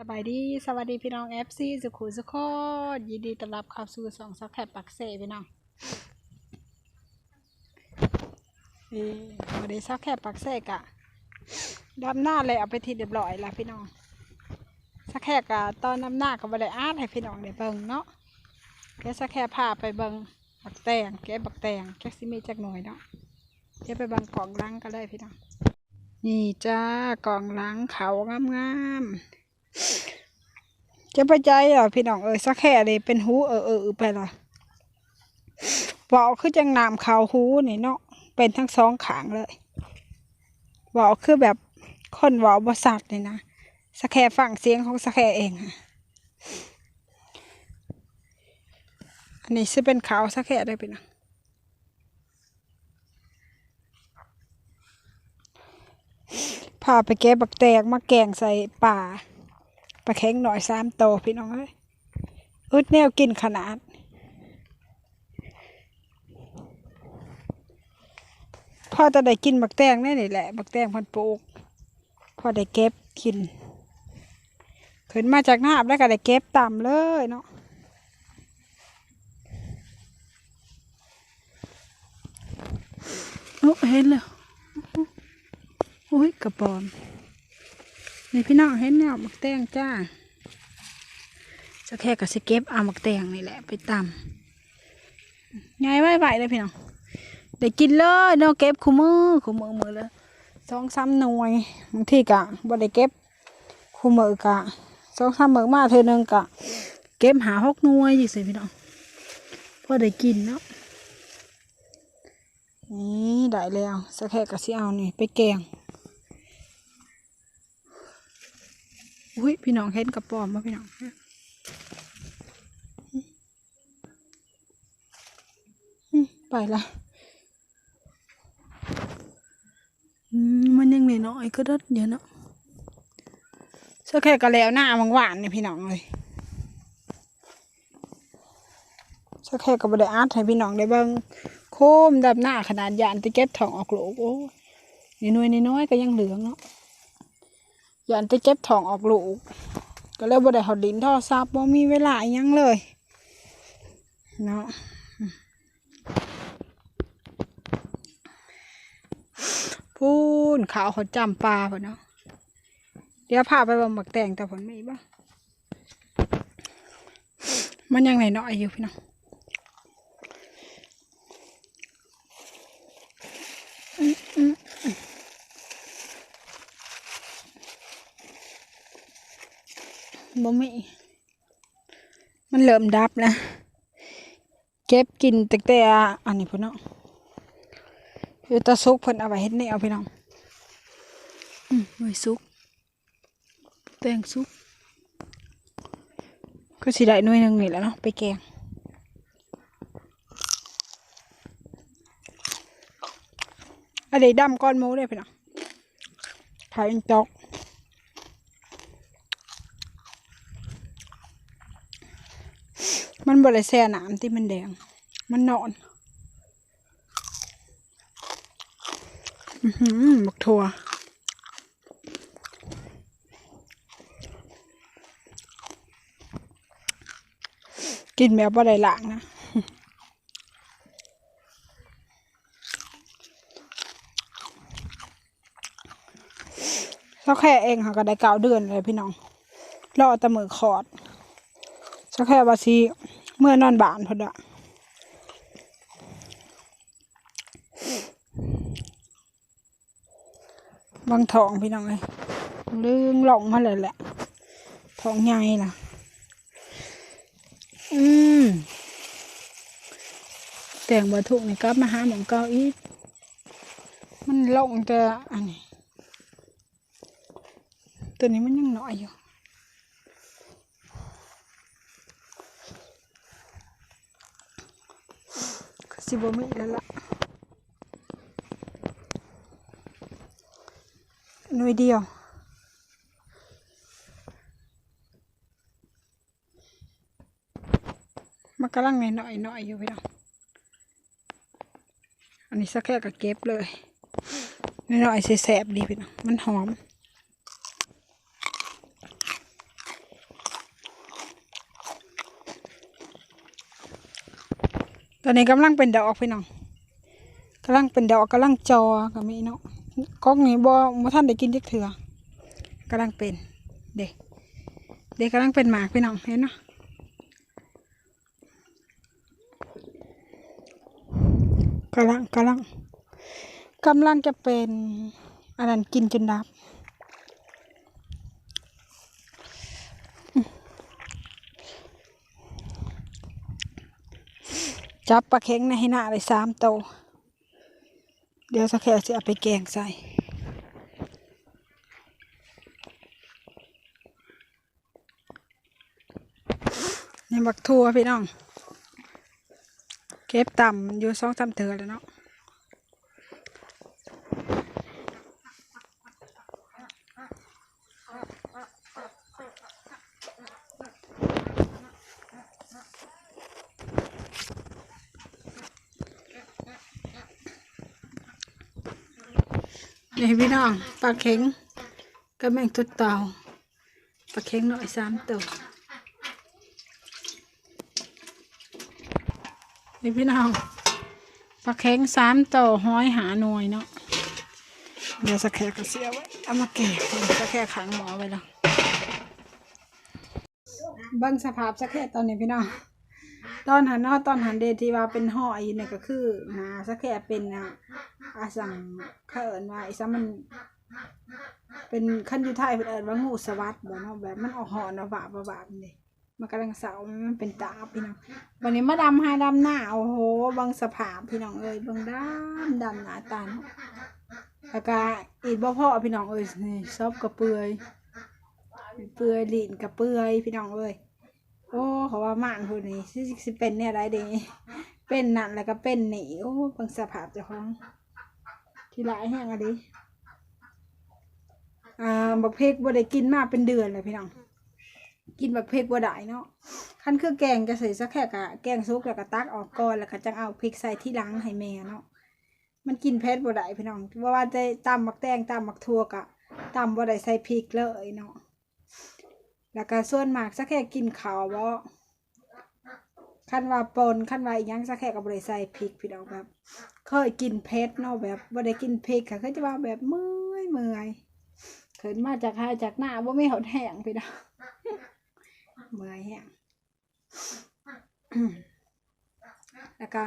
สบายดี สวัสดีพี่น้องเอฟซีสุขุสุขคยินดีต้อนรับเข้าสู่สองซักแคบปักเสพี่น้องนี่วันนี้ซักแคบปักเสกะดำหน้าเลยเอาไปทีเรียบร้อยแล้วพี่น้องซักแคบกะตอนดำหน้าก็บ่ไดอาร์ตให้พี่น้องได้เบิ่งเนาะแกซักแคบพาไปเบิ่งบักแตงแกบักแตงแกสิมีจักหน่อยเนาะเดี๋ยวไปเบิ่งกล่องล้างกันเลยพี่น้องนี่จ้ากล่องล้างเขางามๆ จะไปใจเหรอพี่น้องเอ้ยสักแค่เลยเป็นหูเออเออไปละบอกคือจังนามเขาหูนี่เนาะเป็นทั้งสองขางเลยบอกคือแบบคนเวาบสัตว์เลยนะสักแค่ฟังเสียงของสักแค่เองอะอันนี้จะเป็นเขาสักแค่ได้พี่น้องพาไปแก้บักแตกมาแกงใส่ป่า ปลาแข็งหน่อยสามโตพี่น้องเอ้ยอึดแนวกินขนาดพ่อจะได้กินบักแตงแน่นี่แหละบักแตงพันปลูกพ่อได้เก็บกินขึ้นมาจากน้ำแล้วก็ได้เก็บต่ำเลยเนาะโอ้เห็นแล้วโอ้ยกระปอม นี่พี่น้องเห็นเนี่ยมักแตงจ้าจะแค่กับสเก็บเอามักแตงนี่แหละไปตำไงไหวไหวเลยพี่น้องได้กินเลยเนาะเก็บคู่มือคู่มือมือละสองสามหน่วยบางทีกะบ่ได้เก็บคู่มือกะสองสามมือมาเธอหนึ่งกะ เก็บหาหกหน่วยยี่สิพี่น้องพอได้กินเนาะนี่ได้แล้วสักแค่กับสิเอานี่ไปแกง อุ้ยพี่น้องเห็นกระป๋อมมาพี่น้องไปละมันยังน้อยๆก็ได้เดี๋ยวเนาะเสื้อแค่กระแล้วหน้าบางหวานนี่พี่น้องเลยเสื้อแค่กับบไดอาร์ตให้พี่น้องได้เบิ่งโคมดับหน้าขนาดยานตะเก็บทองออกโหลกโอ้ยนี่น้อยนี่น้อยก็ยังเหลืองเนาะ ยันจะเก็บท้องออกลูก ก็เลยบ่ได้หอดดินท่อซับบ่มีเวลาอยังเลย เนาะพูนขาวเขาจำปลาพ่นเนาะเดี๋ยวพาไปบำหมักแต่งแต่ผลไม่บ้างมันยังไหนเนาะอยู่พี่น้องอืมอืม บ่มีมันเริ่มดับแล้วเก็บกินแตั้งแต่อันนี้พี่น้องอยู่ตาซุกเพิ่นเอาไว้เฮ็ดแนวพี่น้องอืมไว้ซุกแตงซุกก็สิได้หน่วยหนึงนี่แหละเนาะไปแกงอันนี้ดำก้อนหมูได้พี่น้องขายเป็นจอก มันบริแซ่น้ำที่มันแดง มันนอนอือหือบักถั่วกินแบบบ่ได้ล้างนะสักแค่เองค่ะก็ได้เก้าเดือนเลยพี่น้องรอแต่มือขอดสักแค่บาซี เมื่อนอนบ้านพอดะบางทองพี่น้องเลยลึงหลงมาเลยแหละทองใหญ่ล่ะ อืมแต่งบรทุกนี่กลับมาหาหมองเก่าอีกมันหลงแต่อันนี้ตัวนี้มันยังน้อยอยู่ บ่มีแล้วล่ะหน่วยเดียวมันกำลังหน่อยหน่อยอยู่พี่น้องอันนี้สักแค่ก็เก็บเลยหน่อยๆแสบดีพี่น้องมันหอม ตอนนี้กำลังเป็นดอกพี่น้องกำลังเป็นดอกกำลังจอก็มีเนาะก๊อกนี้บ่บ่ท่านได้กินจักเถื่อกำลังเป็น เด็กเด็กกำลังเป็นหมากพี่น้องเห็นเนาะกำลังกำลังกำลังจะเป็นอันนั้นกินจนดับ จับปลาเค็งในให้หน้าไปสามโตวเดี๋ยวสักแค่จะเอาไปแกงใส่นี่บักทั่วพี่น้อง เก็บต่ำอยู่สองสามเถือแล้วเนาะ นี่พี่น้องปลาเค็งกับแมงตุดเต่าปลาเค็งหน่อยสามตัวนี่พี่น้องปลาเค็งสามตัวห้อยหาหน่วยเนาะเดี๋ยวสแค่ก็เสียไว้เอามาแกะสักแค่ขังหมอไว้แล้วเบิ้งสภาพสักแค่ตอนนี้พี่น้อง ตอนหันเนาะตอนหันเดที่ว่าเป็นห่ออยู่เนี่ยก็คือหาสักแค่เป็นอะอาสังเขาเอิญว่าไอ้ซ้ำมัน เป็นขั้นยุไทยเป็นเอิญว่างูสวัสด์บ่เนาะแบบมันออกห่อเนาะบาบบาบาบนี่มันกำลังเสามันเป็นตาพี่น้อง วันนี้มาดำให้ดำหน้า โอ้โหบางสภาพพี่น้องเอ้ยบางดำดำหนาตาเนาะแล้วก็อีกบ่พ่อพี่น้องเอ้ยนี่ซอบกระเปื่อยเปื่อยลิ้นกระเปื่อยพี่น้องเอ้ย โอ้เขาว่าม่านพวกนี้สิสิเป็นเนี่ยอะไรด้เป็นนั่นแล้วก็เป็นนี่โอ้บางสภาพเจ้าของ ที่หลายแห้งอะดิอ่าบักเพกบ่ได้กินมาเป็นเดือนเลยพี่น้องกินแบบเพกบัวได้เนาะขั้นคือแกงจะใส่สักแค่กะแกงซุกแล้วก็ตักออกก่อนแล้วก็จังเอาพริกใส่ที่หลังให้แม่เนาะมันกินเผ็ดบัวได้พี่น้องว่าว่าจะตำมักแตงตำมักทั่วกะตำบัวได้ใส่พริกเลยเนาะ แล้วก็ส่วนมากสักแค่กินขาวบ่ขั้นว่าปนขั้นว่าอีหยังสักแค่ก็บ่ได้ใส่พริกพี่น้องแบบ เคยกินเผ็ดเนาะแบบบ่ได้กินพริกค่ะเขาจะว่าแบบเมื่อยเมื่อยเขินมาจากหาจากหน้าบ่าไม่หดแห้งพี่น้องเมื่อยแห้งแล้วก็